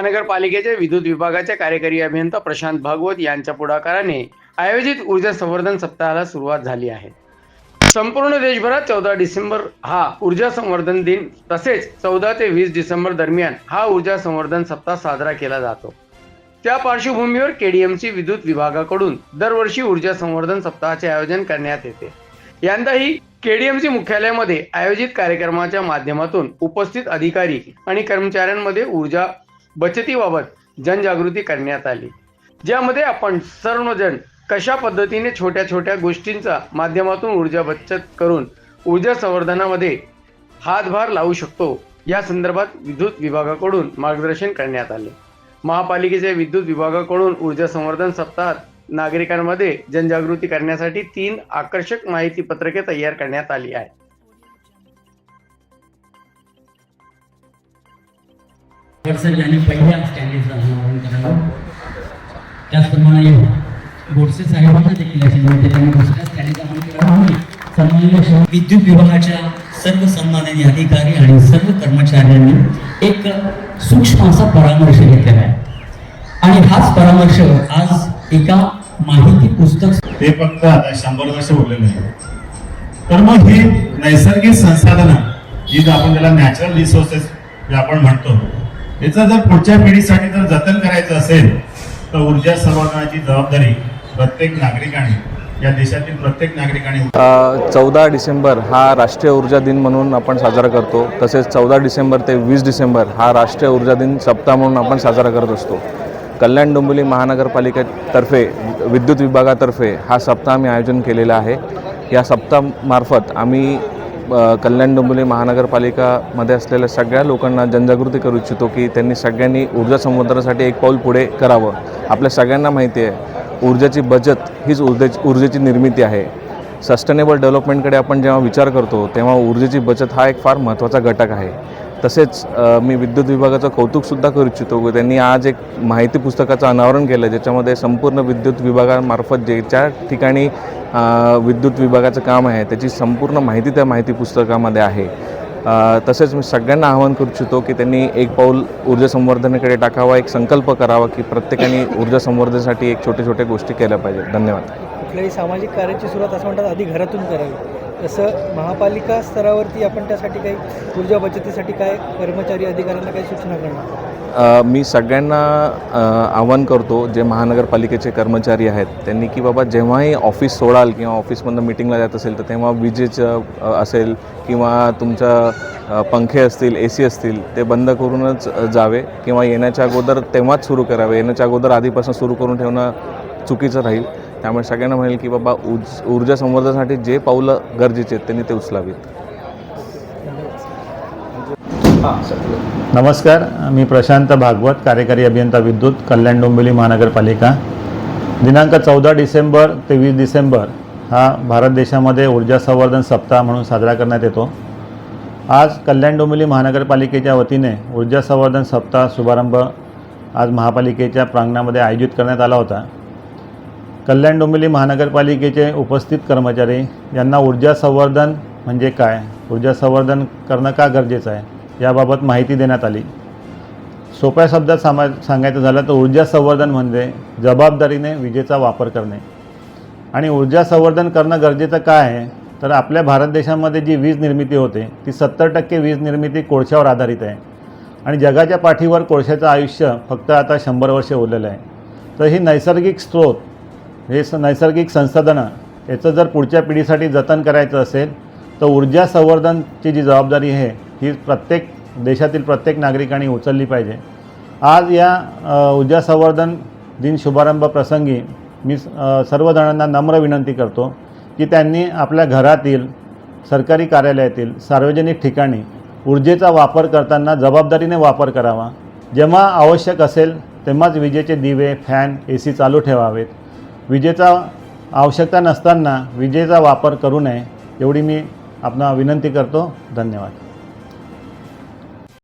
महानगरपालिकेच्या विद्युत विभागाचे कार्यकारी अभियंता प्रशांत भागवत यांच्या पुढाकाराने आयोजित ऊर्जा संवर्धन सप्ताहाला सुरुवात झाली आहे. संपूर्ण देशभरात चौदा डिसेंबर हा ऊर्जा संवर्धन दिन तसेच चौदा ते वीस डिसेंबर दरम्यान हा ऊर्जा संवर्धन सप्ताह साजरा केला जातो. त्या पार्श्वभूमीवर केडीएमसी विद्युत विभागाकडून दरवर्षी ऊर्जा संवर्धन सप्ताहाचे आयोजन करण्यात येते. यंदाही केडीएमसी मुख्यालयामध्ये आयोजित कार्यक्रमाच्या माध्यमातून उपस्थित अधिकारी आणि कर्मचाऱ्यांमध्ये ऊर्जा बचतीबाबत जनजागृती करण्यात आली. ज्यामध्ये आपण सर्वजण कशा पद्धतीने छोट्या छोट्या गोष्टींचा माध्यमातून ऊर्जा बचत करून ऊर्जा संवर्धनामध्ये हातभार लावू शकतो या संदर्भात विद्युत विभागाकडून मार्गदर्शन करण्यात आले. महापालिकेच्या विद्युत विभागाकडून ऊर्जा संवर्धन सप्ताहात नागरिकांमध्ये जनजागृती करण्यासाठी तीन आकर्षक माहिती पत्रके तयार करण्यात आली आहेत. वडसर यांनी पहिल्या स्टँडर्डचं अनावरण करावं त्याचप्रमाणे गोडसे साहेबांना देखील अशी विनंती त्यांनी दुसऱ्या स्टँडर्डचं अनावरण करावं आणि विद्युत विभागाच्या सर्व सन्माननीय अधिकारी आणि सर्व कर्मचाऱ्यांनी एक सूक्ष्म असा परामर्श घेतलेला आहे. आणि हाच परामर्श आज एका माहिती पुस्तक ते फक्त आता शंभर वर्ष उरलेलं आहे तर मग ही नैसर्गिक संसाधनं जी आपण त्याला नॅचरल रिसोर्सेस जे आपण म्हणतो याचं जर पुढच्या पिढीसाठी जर जतन करायचं असेल तर ऊर्जा संवर्धनाची जबाबदारी प्रत्येक नागरिकाने या देशातील प्रत्येक नागरिकाने चौदा डिसेंबर हा राष्ट्रीय ऊर्जा दिन म्हणून आपण साजरा करतो. तसेच चौदा डिसेंबर ते वीस डिसेंबर हा राष्ट्रीय ऊर्जा दिन सप्ताह म्हणून आपण साजरा करत असतो. कल्याण डोंबिवली महानगरपालिकेतर्फे विद्युत विभागातर्फे हा सप्ताह आम्ही आयोजन केलेला आहे. या सप्ताहामार्फत आम्ही कल्याण डोंबिवली महानगरपालिकामध्ये असलेल्या सगळ्या लोकांना जनजागृती करू इच्छितो की त्यांनी सगळ्यांनी ऊर्जा संवर्धनासाठी एक पाऊल पुढे करावं. आपल्या सगळ्यांना माहिती आहे ऊर्जेची बचत हीच ऊर्जेची ऊर्जेची निर्मिती आहे. सस्टेनेबल डेव्हलपमेंटकडे आपण जेव्हा विचार करतो तेव्हा ऊर्जेची बचत हा एक फार महत्त्वाचा घटक आहे. तसेच मी विद्युत विभागाचं कौतुकसुद्धा करू इच्छितो की त्यांनी आज एक माहिती पुस्तकाचं अनावरण केलं ज्याच्यामध्ये संपूर्ण विद्युत विभागामार्फत जे ठिकाणी विद्युत विभागाचं काम आहे त्याची संपूर्ण माहिती त्या माहिती पुस्तकामध्ये आहे. तसेच मी सगळ्यांना आवाहन करू इच्छितो की त्यांनी एक पाऊल ऊर्जा संवर्धनाकडे टाकावा एक संकल्प करावा की प्रत्येकाने ऊर्जा संवर्धनासाठी एक छोटे छोटे गोष्टी केल्या पाहिजेत. धन्यवाद. कुठल्याही सामाजिक कार्याची सुरुवात असं म्हणतात आधी घरातून करावी. तसं महापालिका स्तरावरती आपण त्यासाठी काही ऊर्जा बचतीसाठी काय कर्मचारी अधिकाऱ्यांना काही सूचना करणार? मी सगळ्यांना आवाहन करतो जे महानगरपालिकेचे कर्मचारी आहेत त्यांनी की बाबा जेव्हाही ऑफिस सोडाल किंवा ऑफिसमधनं मिटिंगला जात असेल तर तेव्हा विजेचं असेल किंवा तुमच्या पंखे असतील ए सी असतील ते बंद करूनच जावे किंवा येण्याच्या अगोदर तेव्हाच सुरू करावे. येण्याच्या अगोदर आधीपासून सुरू करून ठेवणं चुकीचं राहील. त्यामुळे सगळ्यांना म्हणेल की बाबा ऊर्ज ऊर्जा संवर्धनासाठी जे पावलं गरजेचे आहेत त्यांनी ते उचलावीत. नमस्कार मी प्रशांत भागवत कार्यकारी अभियंता विद्युत कल्याण डोंबिवली महानगरपालिका. दिनांक चौदा डिसेंबर ते वीस डिसेंबर हा भारत देशामध्ये ऊर्जा संवर्धन सप्ताह म्हणून साजरा करण्यात येतो. आज कल्याण डोंबिवली महानगरपालिकेच्या वतीने ऊर्जा संवर्धन सप्ताह शुभारंभ आज महापालिकेच्या प्रांगणामध्ये आयोजित करण्यात आला होता. कल्याण डोंबिवली महानगरपालिकेचे उपस्थित कर्मचारी यांना ऊर्जा संवर्धन म्हणजे काय? ऊर्जा संवर्धन करणं का गरजेचं आहे? याबाबत माहिती देण्यात आली. सोप्या शब्दात सामा सांगायचं झालं तर ऊर्जा संवर्धन म्हणजे जबाबदारीने विजेचा वापर करणे. आणि ऊर्जा संवर्धन करणं गरजेचं काय आहे? तर आपल्या भारत देशामध्ये जी वीज निर्मिती होते ती सत्तर टक्के वीज निर्मिती कोळशावर आधारित आहे. आणि जगाच्या पाठीवर कोळशाचं आयुष्य फक्त आता शंभर वर्षे उरलेलं आहे. तर ही नैसर्गिक स्रोत हे स नैसर्गिक संसाधनं याचं जर पुढच्या पिढीसाठी जतन करायचं असेल तर ऊर्जा संवर्धनची जी जबाबदारी आहे ही प्रत्येक देशातील प्रत्येक नागरिकांनी उचलली पाहिजे. आज या ऊर्जा संवर्धन दिन शुभारंभ प्रसंगी मी सर्वजणांना नम्र विनंती करतो की त्यांनी आपल्या घरातील सरकारी कार्यालयातील सार्वजनिक ठिकाणी ऊर्जेचा वापर करताना जबाबदारीने वापर करावा. जेव्हा आवश्यक असेल तेव्हाच विजेचे दिवे फॅन ए सी चालू ठेवावेत. विजेचा आवश्यकता नसताना विजेचा वापर करू नये एवढी मी आपणा विनंती करतो. धन्यवाद.